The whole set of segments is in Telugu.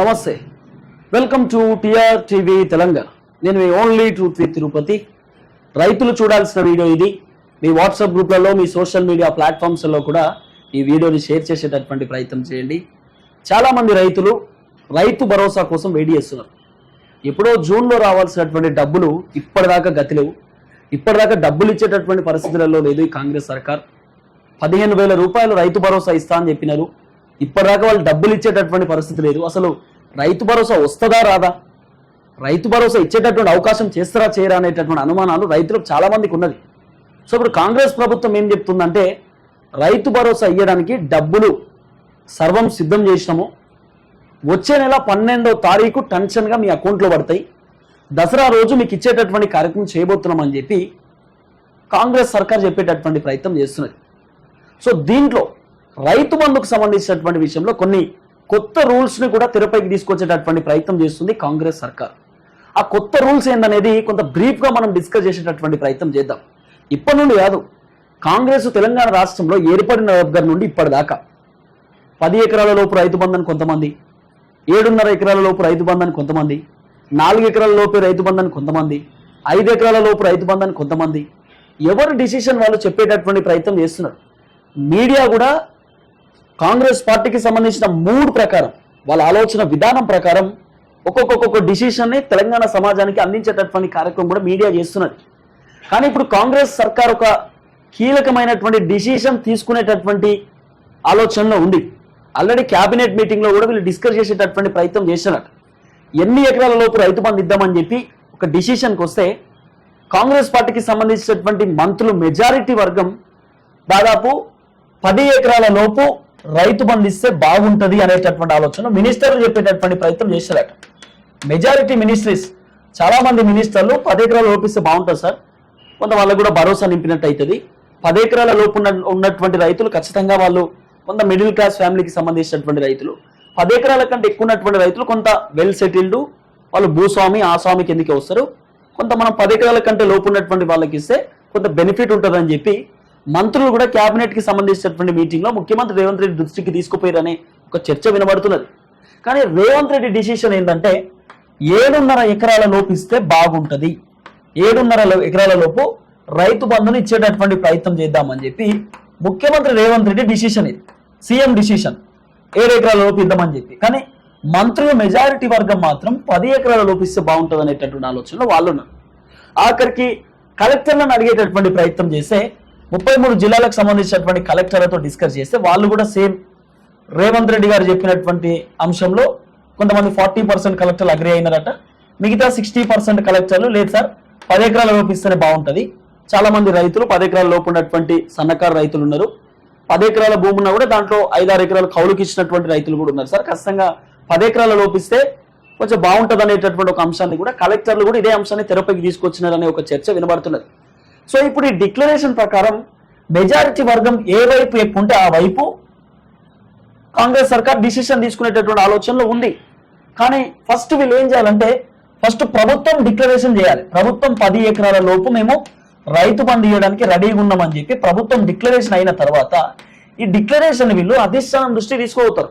నమస్తే. Welcome to TR TV Telangana నేను మీ ఓన్లీ ట్రూత్ విత్ తిరుపతి రైతులు చూడాల్సిన వీడియో ఇది. మీ వాట్సాప్ గ్రూప్లలో మీ సోషల్ మీడియా ప్లాట్ఫామ్స్లో కూడా ఈ వీడియోని షేర్ చేసేటటువంటి ప్రయత్నం చేయండి. చాలామంది రైతులు రైతు భరోసా కోసం వెయిట్ చేస్తున్నారు. ఎప్పుడో జూన్లో రావాల్సినటువంటి డబ్బులు ఇప్పటిదాకా గతిలేవు. ఇప్పటిదాకా డబ్బులు ఇచ్చేటటువంటి పరిస్థితులలో లేదు ఈ కాంగ్రెస్ సర్కార్. పదిహేను వేల రూపాయలు రైతు భరోసా ఇస్తా అని చెప్పినారు. ఇప్పటిదాకా వాళ్ళు డబ్బులు ఇచ్చేటటువంటి పరిస్థితి లేదు. అసలు రైతు భరోసా వస్తుందా రాదా? రైతు భరోసా ఇచ్చేటటువంటి అవకాశం చేస్తారా చేయరా అనేటటువంటి అనుమానాలు రైతులకు చాలా మందికి ఉన్నది. సో ఇప్పుడు కాంగ్రెస్ ప్రభుత్వం ఏం చెప్తుందంటే రైతు భరోసా ఇవ్వడానికి డబ్బులు సర్వం సిద్ధం చేసినాము. వచ్చే నెల పన్నెండో తారీఖు టెన్షన్గా మీ అకౌంట్లో పడతాయి. దసరా రోజు మీకు ఇచ్చేటటువంటి కార్యక్రమం చేయబోతున్నామని చెప్పి కాంగ్రెస్ సర్కార్ చెప్పేటటువంటి ప్రయత్నం చేస్తున్నది. సో దీంట్లో రైతు బంధుకు సంబంధించినటువంటి విషయంలో కొన్ని కొత్త రూల్స్ని కూడా తెరపైకి తీసుకొచ్చేటటువంటి ప్రయత్నం చేస్తుంది కాంగ్రెస్ సర్కార్. ఆ కొత్త రూల్స్ ఏందనేది కొంత బ్రీఫ్గా మనం డిస్కస్ చేసేటటువంటి ప్రయత్నం చేద్దాం. ఇప్పటి నుండి కాదు కాంగ్రెస్ తెలంగాణ రాష్ట్రంలో ఏర్పడిన దగ్గర నుండి ఇప్పటిదాకా. పది ఎకరాల లోపు రైతు బంధన్ కొంతమంది ఏడున్నర ఎకరాల లోపు రైతు బంధన్ కొంతమంది నాలుగు ఎకరాల లోపు రైతు బంధన్ కొంతమంది ఐదు ఎకరాల లోపు రైతు బంధన్ కొంతమంది. ఎవరు డిసిషన్ వాళ్ళు చెప్పేటటువంటి ప్రయత్నం చేస్తున్నారు? మీడియా కూడా కాంగ్రెస్ పార్టీకి సంబంధించిన మూడు ప్రకారం వాళ్ళ ఆలోచన విధానం ప్రకారం ఒక్కొక్కొక్క డిసిషన్ని తెలంగాణ సమాజానికి అందించేటటువంటి కార్యక్రమం కూడా మీడియా చేస్తున్నది. కానీ ఇప్పుడు కాంగ్రెస్ సర్కార్ ఒక కీలకమైనటువంటి డిసిషన్ తీసుకునేటటువంటి ఆలోచనలో ఉంది. ఆల్రెడీ క్యాబినెట్ మీటింగ్లో కూడా వీళ్ళు డిస్కస్ చేసేటటువంటి ప్రయత్నం చేస్తున్నారు. ఎన్ని ఎకరాల లోపు రైతు బంధు ఇద్దామని చెప్పి ఒక డిసిషన్కి వస్తే కాంగ్రెస్ పార్టీకి సంబంధించినటువంటి మంత్రులు మెజారిటీ వర్గం దాదాపు పది ఎకరాల లోపు రైతు బంధు ఇస్తే బాగుంటుంది అనేటటువంటి ఆలోచన మినిస్టర్లు చెప్పేటటువంటి ప్రయత్నం చేశారట మెజారిటీ మినిస్ట్రీస్ చాలా మంది మినిస్టర్లు పది ఎకరాలు లోపు బాగుంటుంది సార్. కొంత వాళ్ళకు కూడా భరోసా నింపినట్టు అవుతుంది పది ఎకరాల లోపు ఉన్నటువంటి రైతులు ఖచ్చితంగా వాళ్ళు కొంత మిడిల్ క్లాస్ ఫ్యామిలీకి సంబంధించినటువంటి రైతులు. పది ఎకరాల కంటే ఎక్కువ ఉన్నటువంటి రైతులు కొంత వెల్ సెటిల్డ్ వాళ్ళు భూస్వామి ఆ స్వామి కిందకి వస్తారు. కొంత మనం పది ఎకరాల కంటే లోపు ఉన్నటువంటి వాళ్ళకి ఇస్తే కొంత బెనిఫిట్ ఉంటుందని చెప్పి మంత్రులు కూడా కేబినెట్కి సంబంధించినటువంటి మీటింగ్లో ముఖ్యమంత్రి రేవంత్ రెడ్డి దృష్టికి తీసుకుపోయారనే ఒక చర్చ వినబడుతున్నది. కానీ రేవంత్ రెడ్డి డిసిషన్ ఏంటంటే ఏడున్నర ఎకరాల లోపు ఇస్తే బాగుంటుంది. ఏడున్నర లో- ఎకరాల లోపు రైతు బంధుని ఇచ్చేటటువంటి ప్రయత్నం చేద్దామని చెప్పి ముఖ్యమంత్రి రేవంత్ రెడ్డి డిసిషన్ ఇది. సీఎం డిసిషన్ ఏడు ఎకరాల లోపు ఇద్దామని చెప్పి. కానీ మంత్రుల మెజారిటీ వర్గం మాత్రం పది ఎకరాల లోపు ఇస్తే బాగుంటుంది అనేటటువంటి ఆలోచనలో వాళ్ళు ఉన్నారు ఆఖరికి కలెక్టర్లను అడిగేటటువంటి ప్రయత్నం చేస్తే ముప్పై మూడు జిల్లాలకు సంబంధించినటువంటి కలెక్టర్లతో డిస్కస్ చేస్తే వాళ్ళు కూడా సేమ్ రేవంత్ రెడ్డి గారు చెప్పినటువంటి అంశంలో కొంతమంది ఫార్టీ పర్సెంట్ కలెక్టర్లు అగ్రి అయినారట. మిగతా సిక్స్టీ పర్సెంట్ కలెక్టర్లు లేదు సార్ పది ఎకరాల లోపు ఇస్తేనే బాగుంటుంది. చాలా మంది రైతులు పది ఎకరాల లోపు ఉన్నటువంటి సన్నకారు రైతులు ఉన్నారు. పది ఎకరాల భూమి ఉన్నా కూడా దాంట్లో ఐదారు ఎకరాలు కౌలుకి ఇచ్చినటువంటి రైతులు కూడా ఉన్నారు సార్. ఖచ్చితంగా పది ఎకరాల లోపిస్తే కొంచెం బాగుంటుంది అనేటటువంటి ఒక అంశాన్ని కూడా కలెక్టర్లు కూడా ఇదే అంశాన్ని తెరపైకి తీసుకొచ్చినారనే ఒక చర్చ వినబడుతున్నది. సో ఇప్పుడు ఈ డిక్లరేషన్ ప్రకారం మెజారిటీ వర్గం ఏ వైపు ఎక్కుంటే ఆ వైపు కాంగ్రెస్ సర్కార్ డిసిషన్ తీసుకునేటటువంటి ఆలోచనలో ఉంది. కానీ ఫస్ట్ వీళ్ళు ఏం చేయాలంటే ఫస్ట్ ప్రభుత్వం డిక్లరేషన్ చేయాలి. ప్రభుత్వం పది ఎకరాల లోపు మేము రైతు బంద్ ఇవ్వడానికి రెడీగా ఉన్నామని చెప్పి ప్రభుత్వం డిక్లరేషన్ అయిన తర్వాత ఈ డిక్లరేషన్ వీళ్ళు అధిష్టానం దృష్టికి తీసుకోవుతారు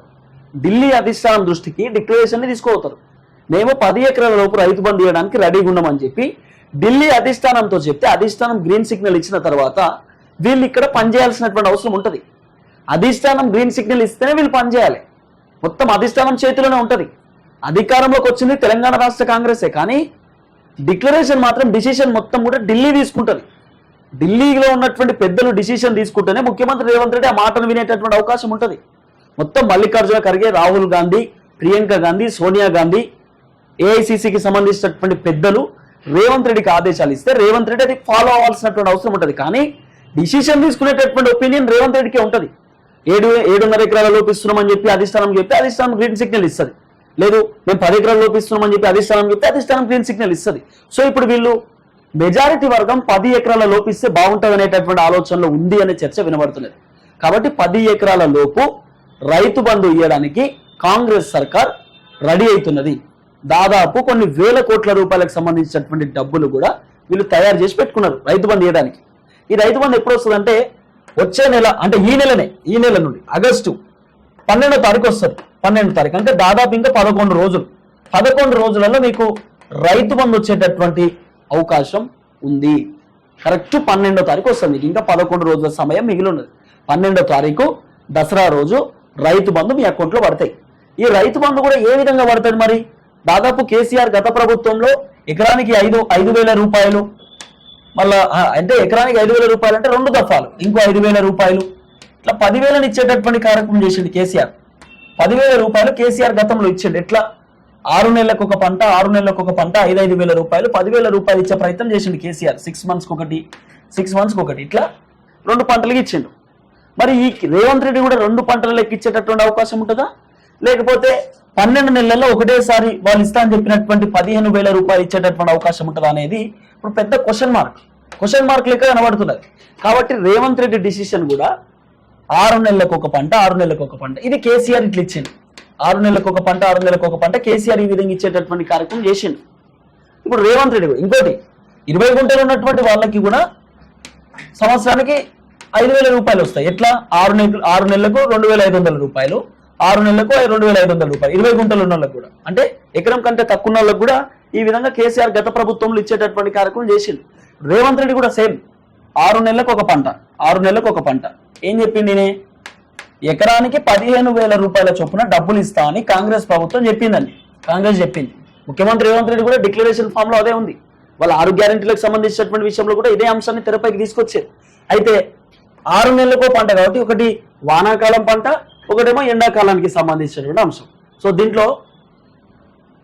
ఢిల్లీ అధిష్టానం దృష్టికి డిక్లరేషన్ని తీసుకోవుతారు మేము పది ఎకరాల లోపు రైతు బంధు ఇవ్వడానికి రెడీగా ఉన్నామని చెప్పి ఢిల్లీ అధిష్టానంతో చెప్తే అధిష్టానం గ్రీన్ సిగ్నల్ ఇచ్చిన తర్వాత వీళ్ళు ఇక్కడ పనిచేయాల్సినటువంటి అవసరం ఉంటుంది. అధిష్టానం గ్రీన్ సిగ్నల్ ఇస్తేనే వీళ్ళు పనిచేయాలి. మొత్తం అధిష్టానం చేతిలోనే ఉంటుంది. అధికారంలోకి వచ్చింది తెలంగాణ రాష్ట్ర కాంగ్రెసే కానీ డిక్లరేషన్ మాత్రం డిసిషన్ మొత్తం కూడా ఢిల్లీ తీసుకుంటుంది. ఢిల్లీలో ఉన్నటువంటి పెద్దలు డిసిషన్ తీసుకుంటేనే ముఖ్యమంత్రి రేవంత్ రెడ్డి ఆ మాటను వినేటటువంటి అవకాశం ఉంటుంది. మొత్తం మల్లికార్జున ఖర్గే రాహుల్ గాంధీ ప్రియాంక గాంధీ సోనియా గాంధీ ఏఐసిసికి సంబంధించినటువంటి పెద్దలు రేవంత్ రెడ్డికి ఆదేశాలు ఇస్తే రేవంత్ రెడ్డి అది ఫాలో అవ్వాల్సినటువంటి అవసరం ఉంటుంది. కానీ డిసిషన్ తీసుకునేటటువంటి ఒపీనియన్ రేవంత్ రెడ్డికే ఉంటుంది. ఏడు ఏడున్నర ఎకరాల లోపిస్తున్నామని చెప్పి అధిష్టానం చెప్తే అధిష్టానం గ్రీన్ సిగ్నల్ ఇస్తుంది. లేదు మేము పది ఎకరాలు లోపిస్తున్నామని చెప్పి అధిష్టానం చెప్తే అధిష్టానం గ్రీన్ సిగ్నల్ ఇస్తుంది. సో ఇప్పుడు వీళ్ళు మెజారిటీ వర్గం పది ఎకరాల లోపిస్తే బాగుంటుంది అనేటటువంటి ఆలోచనలో ఉంది అనే చర్చ వినబడుతున్నది. కాబట్టి పది ఎకరాల లోపు రైతు బంధు ఇవ్వడానికి కాంగ్రెస్ సర్కార్ రెడీ అవుతున్నది. దాదాపు కొన్ని వేల కోట్ల రూపాయలకు సంబంధించినటువంటి డబ్బులు కూడా వీళ్ళు తయారు చేసి పెట్టుకున్నారు రైతు బంధు ఇవ్వడానికి ఈ రైతు బంధు ఎప్పుడు వస్తుందంటే వచ్చే నెల అంటే ఈ నెలనే ఈ నెల నుండి ఆగస్టు పన్నెండో తారీఖు వస్తుంది పన్నెండు తారీఖు. అంటే దాదాపు ఇంకా పదకొండు రోజులు. పదకొండు రోజులలో మీకు రైతు బంధు వచ్చేటటువంటి అవకాశం ఉంది. కరెక్ట్ పన్నెండో తారీఖు వస్తుంది. మీకు ఇంకా పదకొండు రోజుల సమయం మిగిలి ఉన్నది. పన్నెండో తారీఖు దసరా రోజు రైతు బంధు మీ అకౌంట్లో పడతాయి. ఈ రైతు బంధు కూడా ఏ విధంగా పడుతుంది మరి? దాదాపు కేసీఆర్ గత ప్రభుత్వంలో ఎకరానికి ఐదు ఐదు వేల రూపాయలు మళ్ళా అంటే ఎకరానికి ఐదు వేల రూపాయలు అంటే రెండు దఫాలు ఇంకో ఐదు వేల రూపాయలు. ఇట్లా పదివేలను ఇచ్చేటటువంటి కార్యక్రమం చేసిండు కేసీఆర్. పదివేల రూపాయలు కేసీఆర్ గతంలో ఇచ్చిండు. ఎట్లా? ఆరు నెలలకు ఒక పంట ఆరు నెలలకు ఒక పంట ఐదు ఐదు వేల రూపాయలు పదివేల రూపాయలు ఇచ్చే ప్రయత్నం చేసిండు కేసీఆర్. సిక్స్ మంత్స్కి ఒకటి సిక్స్ మంత్స్కి ఒకటి. ఇట్లా రెండు పంటలకి ఇచ్చిండు. మరి ఈ రేవంత్ రెడ్డి కూడా రెండు పంటలు లెక్కించేటటువంటి అవకాశం ఉంటుందా? లేకపోతే పన్నెండు నెలల్లో ఒకటేసారి వాళ్ళు ఇస్తా అని చెప్పినటువంటి పదిహేను వేల రూపాయలు ఇచ్చేటటువంటి అవకాశం ఉంటుందా అనేది ఇప్పుడు పెద్ద క్వశ్చన్ మార్క్ క్వశ్చన్ మార్క్ లెక్క కనబడుతున్నది. కాబట్టి రేవంత్ రెడ్డి డిసిషన్ కూడా ఆరు నెలలకు ఒక పంట ఆరు నెలలకు ఒక పంట. ఇది కేసీఆర్ ఇట్లా ఇచ్చింది ఆరు నెలలకు ఒక పంట ఆరు నెలలకు ఒక పంట కేసీఆర్ ఈ విధంగా ఇచ్చేటటువంటి కార్యక్రమం చేసిండు. ఇప్పుడు రేవంత్ రెడ్డి ఇంకోటి ఇరవై గుంటలు ఉన్నటువంటి వాళ్ళకి కూడా సంవత్సరానికి ఐదు వేల రూపాయలు వస్తాయి. ఎట్లా? ఆరు నెలలు ఆరు నెలలకు రెండు వేల ఐదు వందల రూపాయలు. ఆరు నెలలకు రెండు వేల ఐదు వందల రూపాయలు ఇరవై గుంటలు ఉన్న వాళ్ళకి కూడా. అంటే ఎకరం కంటే తక్కువ ఉన్న వాళ్ళకి కూడా ఈ విధంగా కేసీఆర్ గత ప్రభుత్వంలో ఇచ్చేటటువంటి కార్యక్రమం చేసిండు. రేవంత్ రెడ్డి కూడా సేమ్. ఆరు నెలలకు ఒక పంట ఆరు నెలలకు ఒక పంట. ఏం చెప్పింది నేనే ఎకరానికి పదిహేను వేల రూపాయల చొప్పున డబ్బులు ఇస్తా అని కాంగ్రెస్ ప్రభుత్వం చెప్పిందండి. కాంగ్రెస్ చెప్పింది. ముఖ్యమంత్రి రేవంత్ రెడ్డి కూడా డిక్లరేషన్ ఫామ్లో అదే ఉంది. వాళ్ళ ఆరు గ్యారెంటీలకు సంబంధించినటువంటి విషయంలో కూడా ఇదే అంశాన్ని తెరపైకి తీసుకొచ్చారు. అయితే ఆరు నెలలకు పంట కాబట్టి ఒకటి వానాకాలం పంట ఒకటేమో ఎండాకాలానికి సంబంధించినటువంటి అంశం. సో దీంట్లో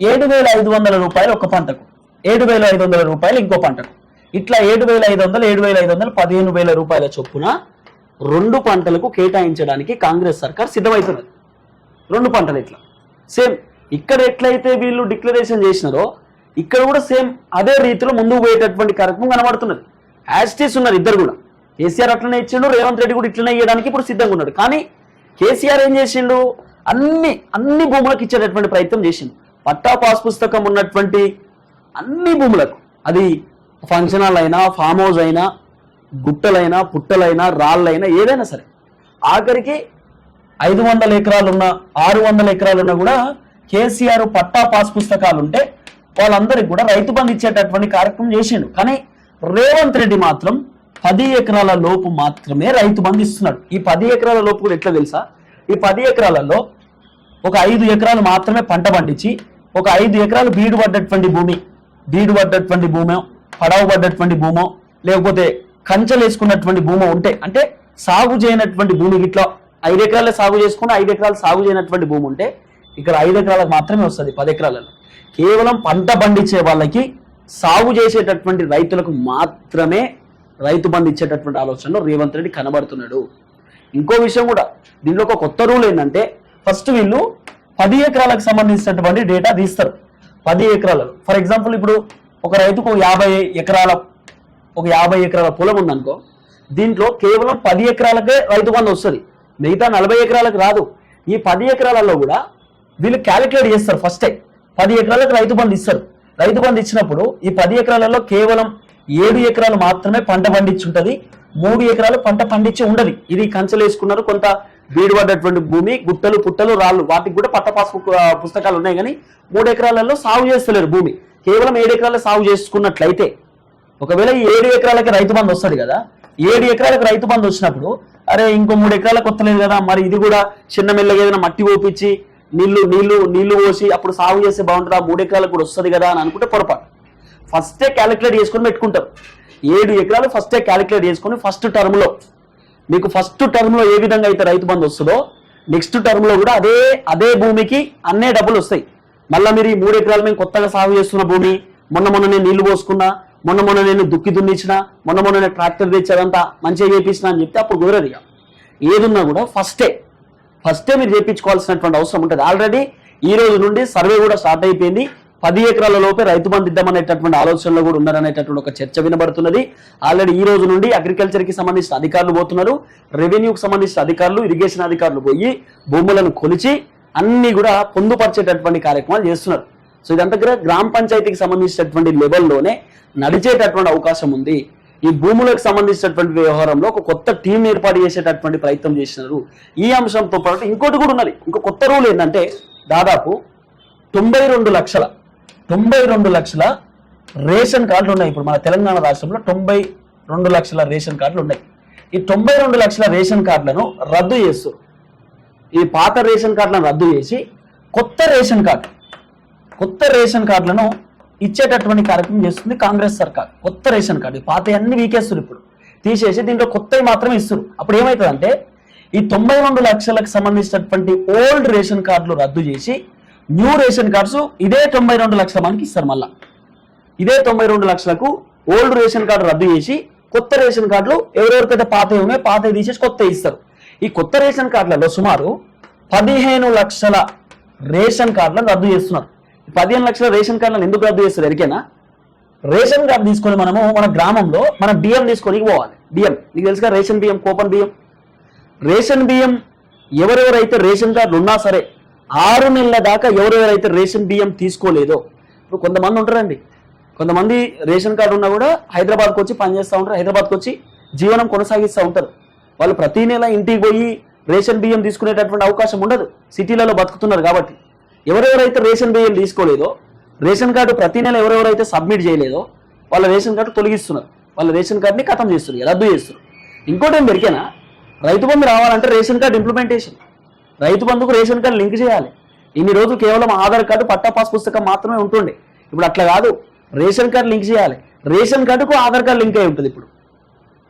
ఏడు వేల ఐదు వందల రూపాయలు ఒక పంటకు ఏడు వేల ఐదు వందల రూపాయలు ఇంకో పంటకు. ఇట్లా ఏడు వేల ఐదు వందలు ఏడు వేల ఐదు వందలు పదిహేను వేల రూపాయల చొప్పున రెండు పంటలకు కేటాయించడానికి కాంగ్రెస్ సర్కార్ సిద్ధమవుతున్నది రెండు పంటలు ఇట్లా. సేమ్ ఇక్కడ ఎట్లయితే వీళ్ళు డిక్లరేషన్ చేసినారో ఇక్కడ కూడా సేమ్ అదే రీతిలో ముందుకు పోయేటటువంటి కార్యక్రమం కనబడుతున్నది. యాజ్టీస్ ఉన్నారు ఇద్దరు కూడా. కేసీఆర్ అట్లనే ఇచ్చిండు రేవంత్ రెడ్డి కూడా ఇట్లనే ఇవ్వడానికి ఇప్పుడు సిద్ధంగా ఉన్నాడు. కానీ కేసీఆర్ ఏం చేసిండు? అన్ని అన్ని భూములకు ఇచ్చేటటువంటి ప్రయత్నం చేసిండు. పట్టా పాస్ పుస్తకం ఉన్నటువంటి అన్ని భూములకు. అది ఫంక్షన్ హాల్ అయినా ఫామ్ హౌస్ అయినా గుట్టలైనా పుట్టలైనా రాళ్ళైనా ఏదైనా సరే. ఆఖరికి ఐదు వందల ఎకరాలున్న ఆరు వందల ఎకరాలున్నా కూడా కేసీఆర్ పట్టా పాస్ పుస్తకాలు ఉంటే వాళ్ళందరికి కూడా రైతు బంధు ఇచ్చేటటువంటి కార్యక్రమం చేసిండు. కానీ రేవంత్ రెడ్డి మాత్రం పది ఎకరాల లోపు మాత్రమే రైతు బంధు ఇస్తున్నాడు. ఈ పది ఎకరాల లోపు కూడా ఎట్లా తెలుసా? ఈ పది ఎకరాలలో ఒక ఐదు ఎకరాలు మాత్రమే పంట పండించి ఒక ఐదు ఎకరాలు బీడు పడ్డటువంటి భూమి బీడు పడ్డటువంటి భూమో పడవ పడ్డటువంటి భూమో లేకపోతే కంచెలు వేసుకున్నటువంటి భూమో ఉంటే అంటే సాగు చేయనటువంటి భూమి ఇట్లా ఐదు ఎకరాలు సాగు చేసుకుని ఐదు ఎకరాలు సాగు చేయనటువంటి భూమి ఉంటే ఇక్కడ ఐదు ఎకరాలకు మాత్రమే వస్తుంది పది ఎకరాలలో. కేవలం పంట పండించే వాళ్ళకి సాగు చేసేటటువంటి రైతులకు మాత్రమే రైతు బంధు ఇచ్చేటటువంటి ఆలోచనలో రేవంత్ రెడ్డి కనబడుతున్నాడు. ఇంకో విషయం కూడా దీనిలో ఒక కొత్త రూల్ ఏంటంటే ఫస్ట్ వీళ్ళు పది ఎకరాలకు సంబంధించినటువంటి డేటా తీస్తారు. పది ఎకరాలలో ఫర్ ఎగ్జాంపుల్ ఇప్పుడు ఒక రైతుకు యాభై ఎకరాల ఒక యాభై ఎకరాల పొలం ఉందనుకో దీంట్లో కేవలం పది ఎకరాలకే రైతు బంధు వస్తుంది. మిగతా నలభై ఎకరాలకు రాదు. ఈ పది ఎకరాలలో కూడా వీళ్ళు క్యాలిక్యులేట్ చేస్తారు ఫస్టే. పది ఎకరాలకు రైతు బంధు ఇస్తారు. రైతు బంధు ఇచ్చినప్పుడు ఈ పది ఎకరాలలో కేవలం ఏడు ఎకరాలు మాత్రమే పంట పండించుంటది మూడు ఎకరాలు పంట పండించి ఉండదు. ఇది కంచెలు వేసుకున్నారు కొంత బీడు పడ్డటువంటి భూమి గుట్టలు పుట్టలు రాళ్ళు వాటికి కూడా పట్ట పాస్ పుస్తకాలు ఉన్నాయి కానీ మూడు ఎకరాలలో సాగు చేస్తలేరు భూమి. కేవలం ఏడు ఎకరాలు సాగు చేసుకున్నట్లయితే ఒకవేళ ఈ ఏడు ఎకరాలకి రైతు బంధు వస్తుంది కదా ఏడు ఎకరాలకు రైతు బంధు వచ్చినప్పుడు అరే ఇంకో మూడు ఎకరాలకు వస్తలేదు కదా మరి ఇది కూడా చిన్న మెల్లగా ఏదైనా మట్టి ఓపించి నీళ్ళు నీళ్ళు నీళ్ళు పోసి అప్పుడు సాగు చేస్తే బాగుంటుందా మూడు ఎకరాలకు కూడా వస్తుంది కదా అని అనుకుంటే పొరపాటు. ఫస్టే క్యాలిక్యులేట్ చేసుకొని పెట్టుకుంటారు ఏడు ఎకరాలు ఫస్టే క్యాలిక్యులేట్ చేసుకొని ఫస్ట్ టర్మ్లో. మీకు ఫస్ట్ టర్మ్లో ఏ విధంగా అయితే రైతు బంధు వస్తుందో నెక్స్ట్ టర్మ్లో కూడా అదే అదే భూమికి అన్నే డబ్బులు వస్తాయి. మళ్ళీ మీరు ఈ మూడు ఎకరాలు మేము కొత్తగా సాగు చేస్తున్న భూమి మొన్న మొన్న నేను నీళ్ళు పోసుకున్నా మొన్న మొన్న నేను దుక్కి దున్నిచ్చిన మొన్న మొన్న నేను ట్రాక్టర్ తెచ్చాదంతా మంచిగా చేపించిన అని చెప్తే అప్పుడు కుదరదు ఇక. ఏదున్నా కూడా ఫస్టే. ఫస్టే మీరు చేయించుకోవాల్సినటువంటి అవసరం ఉంటుంది. ఆల్రెడీ ఈ రోజు నుండి సర్వే కూడా స్టార్ట్ అయిపోయింది. పది ఎకరాల లోపే రైతు బంధు ఇద్దామనేటటువంటి ఆలోచనలో కూడా ఉన్నారనేటటువంటి ఒక చర్చ వినబడుతున్నది. ఆల్రెడీ ఈ రోజు నుండి అగ్రికల్చర్కి సంబంధించిన అధికారులు పోతున్నారు. రెవెన్యూకి సంబంధించిన అధికారులు ఇరిగేషన్ అధికారులు పోయి భూములను కొలిచి అన్ని కూడా పొందుపరిచేటటువంటి కార్యక్రమాలు చేస్తున్నారు. సో ఇదంతా కూడా గ్రామ పంచాయతీకి సంబంధించినటువంటి లెవెల్లోనే నడిచేటటువంటి అవకాశం ఉంది. ఈ భూములకు సంబంధించినటువంటి వ్యవహారంలో ఒక కొత్త టీం ఏర్పాటు చేసేటటువంటి ప్రయత్నం చేసినారు ఈ అంశంతో పాటు ఇంకోటి కూడా ఉన్నది. ఇంకో కొత్త రూల్ ఏంటంటే దాదాపు తొంభై రెండు లక్షల తొంభై రెండు లక్షల రేషన్ కార్డులు ఉన్నాయి. ఇప్పుడు మన తెలంగాణ రాష్ట్రంలో తొంభై రెండు లక్షల రేషన్ కార్డులు ఉన్నాయి. ఈ తొంభై రెండు లక్షల రేషన్ కార్డులను రద్దు చేస్తారు ఈ పాత రేషన్ కార్డులను రద్దు చేసి కొత్త రేషన్ కార్డు కొత్త రేషన్ కార్డులను ఇచ్చేటటువంటి కార్యక్రమం చేస్తుంది కాంగ్రెస్ సర్కార్. కొత్త రేషన్ కార్డు ఈ పాత అన్ని వీకేస్తారు ఇప్పుడు. తీసేసి దీంట్లో కొత్తవి మాత్రమే ఇస్తారు అప్పుడు ఏమవుతుందంటే ఈ తొంభై రెండు లక్షలకు సంబంధించినటువంటి ఓల్డ్ రేషన్ కార్డులు రద్దు చేసి న్యూ రేషన్ కార్డ్స్ ఇదే తొంభై రెండు లక్షల మనకి ఇస్తారు మళ్ళా. ఇదే తొంభై రెండు లక్షలకు ఓల్డ్ రేషన్ కార్డు రద్దు చేసి కొత్త రేషన్ కార్డులు ఎవరెవరికైతే పాత ఉన్నాయో పాత తీసేసి కొత్త ఇస్తారు. ఈ కొత్త రేషన్ కార్డులలో సుమారు పదిహేను లక్షల రేషన్ కార్డులను రద్దు చేస్తున్నారు. పదిహేను లక్షల రేషన్ కార్డులను ఎందుకు రద్దు చేస్తారు? ఎరికేనా? రేషన్ కార్డు తీసుకొని మనము మన గ్రామంలో మన బియ్యం తీసుకొని పోవాలి. బియ్యం. నీకు తెలుసుగా రేషన్ బియ్యం కూపన్ బియ్యం. రేషన్ బియ్యం ఎవరెవరైతే రేషన్ కార్డులు ఉన్నా సరే ఆరు నెలల దాకా ఎవరెవరైతే రేషన్ బియ్యం తీసుకోలేదో ఇప్పుడు కొంతమంది ఉంటారండి. కొంతమంది రేషన్ కార్డు ఉన్నా కూడా హైదరాబాద్కి వచ్చి పనిచేస్తూ ఉంటారు హైదరాబాద్కి వచ్చి జీవనం కొనసాగిస్తూ ఉంటారు. వాళ్ళు ప్రతి నెల ఇంటికి పోయి రేషన్ బియ్యం తీసుకునేటటువంటి అవకాశం ఉండదు. సిటీలలో బతుకుతున్నారు కాబట్టి. ఎవరెవరైతే రేషన్ బియ్యం తీసుకోలేదో రేషన్ కార్డు ప్రతి నెల ఎవరెవరైతే సబ్మిట్ చేయలేదో వాళ్ళ రేషన్ కార్డు తొలగిస్తున్నారు. వాళ్ళ రేషన్ కార్డుని ఖతం చేస్తున్నారు రద్దు చేస్తున్నారు. ఇంకోటి ఏం దొరికేనా రైతు బంధు రావాలంటే రేషన్ కార్డు ఇంప్లిమెంటేషన్ రైతు బంధుకు రేషన్ కార్డు లింక్ చేయాలి. ఇన్ని రోజులు కేవలం ఆధార్ కార్డు పట్టా పాస్ పుస్తకం మాత్రమే ఉంటుండే. ఇప్పుడు అట్లా కాదు. రేషన్ కార్డు లింక్ చేయాలి. రేషన్ కార్డుకు ఆధార్ కార్డు లింక్ అయి ఉంటుంది ఇప్పుడు.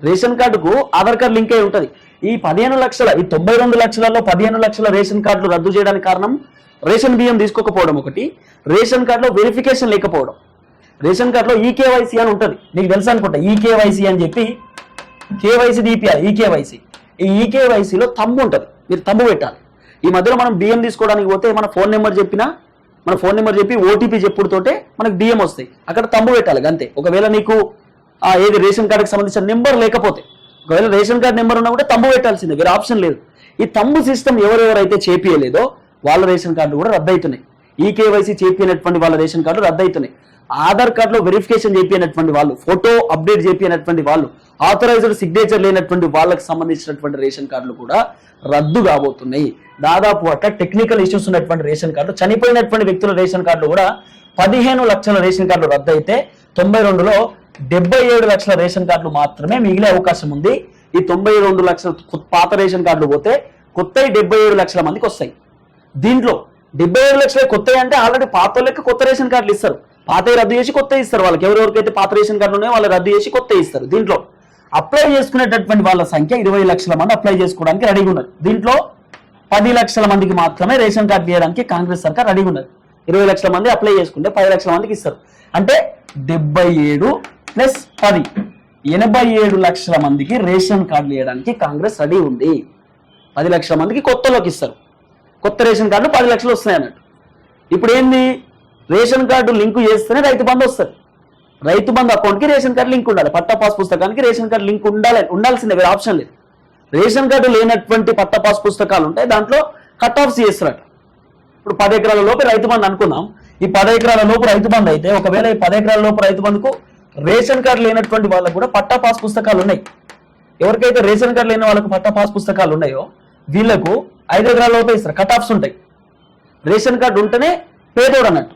రేషన్ కార్డుకు ఆధార్ కార్డు లింక్ అయి ఉంటుంది. ఈ పదిహేను లక్షల ఈ తొంభై రెండు లక్షలలో పదిహేను లక్షల రేషన్ కార్డులు రద్దు చేయడానికి కారణం రేషన్ బియ్యం తీసుకోకపోవడం ఒకటి రేషన్ కార్డులో వెరిఫికేషన్ లేకపోవడం. రేషన్ కార్డులో ఈకేవైసీ అని ఉంటుంది. నీకు తెలుసు అనుకుంటా? ఈకేవైసీ అని చెప్పి కేవైసీ తీపియాలి ఈకేవైసీ ఈ ఈకేవైసీలో తమ్ము ఉంటుంది. మీరు తమ్ము పెట్టాలి. ఈ మధ్యలో మనం బియ్యం తీసుకోవడానికి పోతే మన ఫోన్ నెంబర్ చెప్పినా మన ఫోన్ నెంబర్ చెప్పి ఓటీపీ చెప్పుడుతోటే మనకు బియ్యం వస్తాయి. అక్కడ తంబు పెట్టాలి అంతే. ఒకవేళ నీకు ఆ ఏది రేషన్ కార్డుకి సంబంధించిన నెంబర్ లేకపోతే ఒకవేళ రేషన్ కార్డు నెంబర్ ఉన్నా కూడా తంబు పెట్టాల్సిందే వేరే ఆప్షన్ లేదు. ఈ తంబు సిస్టమ్ ఎవరెవరైతే చేపియలేదో వాళ్ళ రేషన్ కార్డు కూడా రద్దవుతున్నాయి ఈ కేవైసీ చేపినటువంటి వాళ్ళ రేషన్ కార్డు రద్దు అవుతున్నాయి. ఆధార్ కార్డులో వెరిఫికేషన్ చేపినటువంటి వాళ్ళు ఫోటో అప్డేట్ చేపినటువంటి వాళ్ళు ఆథరైజ్డ్ సిగ్నేచర్ లేనటువంటి వాళ్ళకి సంబంధించినటువంటి రేషన్ కార్డులు కూడా రద్దు కాబోతున్నాయి. దాదాపు అట్లా టెక్నికల్ ఇష్యూస్ ఉన్నటువంటి రేషన్ కార్డు చనిపోయినటువంటి వ్యక్తుల రేషన్ కార్డులు కూడా పదిహేను లక్షల రేషన్ కార్డులు రద్దు అయితే తొంభై రెండులో డెబ్బై ఏడు లక్షల రేషన్ కార్డులు మాత్రమే మిగిలే అవకాశం ఉంది. ఈ తొంభై రెండు లక్షల కొత్త- పాత రేషన్ కార్డులు పోతే కొత్త డెబ్బై ఏడు లక్షల మందికి వస్తాయి. దీంట్లో డెబ్బై ఏడు లక్షల కొత్త అంటే ఆల్రెడీ పాత వాళ్ళకి కొత్త రేషన్ కార్డులు ఇస్తారు. పాత రద్దు చేసి కొత్త ఇస్తారు. వాళ్ళకి ఎవరెవరికైతే పాత రేషన్ కార్డు ఉన్నాయో వాళ్ళు రద్దు చేసి కొత్త ఇస్తారు. దీంట్లో అప్లై చేసుకునేటటువంటి వాళ్ళ సంఖ్య ఇరవై లక్షల మంది అప్లై చేసుకోవడానికి రెడీగా ఉన్నారు దీంట్లో పది లక్షల మందికి మాత్రమే రేషన్ కార్డు ఇవ్వడానికి కాంగ్రెస్ సర్కార్ రెడీగా ఉన్నది. ఇరవై లక్షల మంది అప్లై చేసుకుంటే పది లక్షల మందికి ఇస్తారు. అంటే డెబ్బై ఏడు ప్లస్ పది ఎనభై ఏడు లక్షల మందికి రేషన్ కార్డులు ఇవ్వడానికి కాంగ్రెస్ రెడీ ఉంది. పది లక్షల మందికి కొత్తలోకి ఇస్తారు. కొత్త రేషన్ కార్డులు పది లక్షలు వస్తున్నాయి అన్నట్టు. ఇప్పుడు ఏంది? రేషన్ కార్డు లింకు చేస్తేనే రైతు బంధు వస్తుంది. రైతు బంధు అకౌంట్కి రేషన్ కార్డు లింక్ ఉండాలి. పట్టా పాస్ పుస్తకానికి రేషన్ కార్డు లింక్ ఉండాలి ఉండాల్సిందే వేరే ఆప్షన్ లేదు. రేషన్ కార్డు లేనటువంటి పట్టా పాస్ పుస్తకాలు ఉంటాయి దాంట్లో కట్ ఆఫ్స్ చేస్తారట. ఇప్పుడు పది ఎకరాల లోపు రైతు బంధు అనుకుందాం. ఈ పది ఎకరాల లోపు రైతు బంధు అయితే ఒకవేళ ఈ పది ఎకరాల లోపు రైతు బంధుకు రేషన్ కార్డు లేనటువంటి వాళ్ళకు కూడా పట్టా పాస్ పుస్తకాలు ఉన్నాయి. ఎవరికైతే రేషన్ కార్డు లేని వాళ్ళకు పట్టా పాస్ పుస్తకాలు ఉన్నాయో వీళ్ళకు ఐదు ఎకరాల లోపే ఇస్తారు. కట్ ఆఫ్స్ ఉంటాయి. రేషన్ కార్డు ఉంటేనే పేదోడు అన్నట్టు.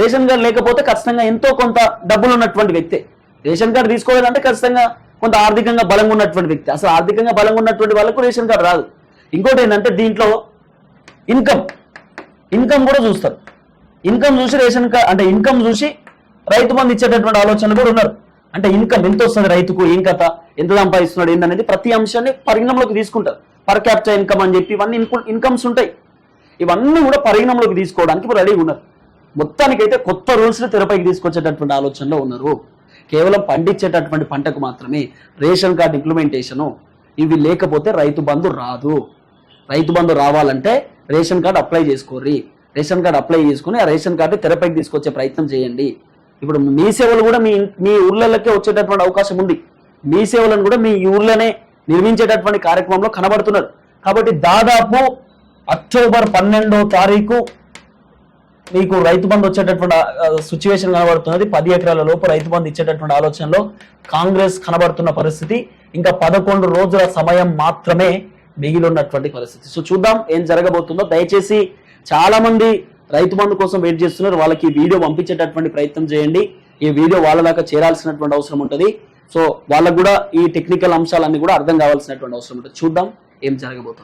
రేషన్ కార్డు లేకపోతే ఖచ్చితంగా ఎంతో కొంత డబ్బులు ఉన్నటువంటి వ్యక్తే. రేషన్ కార్డు తీసుకోవాలంటే ఖచ్చితంగా కొంత ఆర్థికంగా బలంగా ఉన్నటువంటి వ్యక్తి. అసలు ఆర్థికంగా బలంగా ఉన్నటువంటి వాళ్ళకు రేషన్ కార్డు రాదు. ఇంకోటి ఏంటంటే దీంట్లో ఇన్కమ్. ఇన్కమ్ కూడా చూస్తారు. ఇన్కమ్ చూసి రేషన్ కార్డ్ అంటే ఇన్కమ్ చూసి రైతు బంధు ఇచ్చేటటువంటి ఆలోచనలు కూడా ఉన్నారు. అంటే ఇన్కమ్ ఎంత వస్తుంది రైతుకు? ఏం కథ? ఎంత సంపాదిస్తున్నాడు? ఏందనేది ప్రతి అంశాన్ని పరిగణంలోకి తీసుకుంటారు. పర్ క్యాప్చర్ ఇన్కమ్ అని చెప్పి ఇవన్నీ ఇన్కమ్స్ ఉంటాయి. ఇవన్నీ కూడా పరిగణంలోకి తీసుకోవడానికి ఇప్పుడు రెడీగా ఉన్నారు. మొత్తానికైతే కొత్త రూల్స్ని తెరపైకి తీసుకొచ్చేటటువంటి ఆలోచనలో ఉన్నారు. కేవలం పండించేటటువంటి పంటకు మాత్రమే రేషన్ కార్డు ఇంప్లిమెంటేషను ఇవి లేకపోతే రైతు బంధు రాదు. రైతు బంధు రావాలంటే రేషన్ కార్డు అప్లై చేసుకోర్రి. రేషన్ కార్డు అప్లై చేసుకుని ఆ రేషన్ కార్డు తెరపైకి తీసుకొచ్చే ప్రయత్నం చేయండి. ఇప్పుడు మీ సేవలు కూడా మీ మీ ఊర్లలోకే వచ్చేటటువంటి అవకాశం ఉంది. మీ సేవలను కూడా మీ ఊర్లోనే నిర్మించేటటువంటి కార్యక్రమంలో కనబడుతున్నారు. కాబట్టి దాదాపు అక్టోబర్ పన్నెండో తారీఖు మీకు రైతు బంధు వచ్చేటటువంటి సిచ్యువేషన్ కనబడుతున్నది. పది ఎకరాల లోపు రైతు బంధు ఇచ్చేటటువంటి ఆలోచనలో కాంగ్రెస్ కనబడుతున్న పరిస్థితి. ఇంకా పదకొండు రోజుల సమయం మాత్రమే మిగిలి ఉన్నటువంటి పరిస్థితి. సో చూద్దాం ఏం జరగబోతుందో. దయచేసి చాలా మంది రైతు బంధు కోసం వెయిట్ చేస్తున్నారు. వాళ్ళకి ఈ వీడియో పంపించేటటువంటి ప్రయత్నం చేయండి. ఈ వీడియో వాళ్ళ దాకా చేరాల్సినటువంటి అవసరం ఉంటుంది. సో వాళ్ళకు కూడా ఈ టెక్నికల్ అంశాలన్నీ కూడా అర్థం కావాల్సినటువంటి అవసరం ఉంటుంది. చూద్దాం ఏం జరగబోతుంది.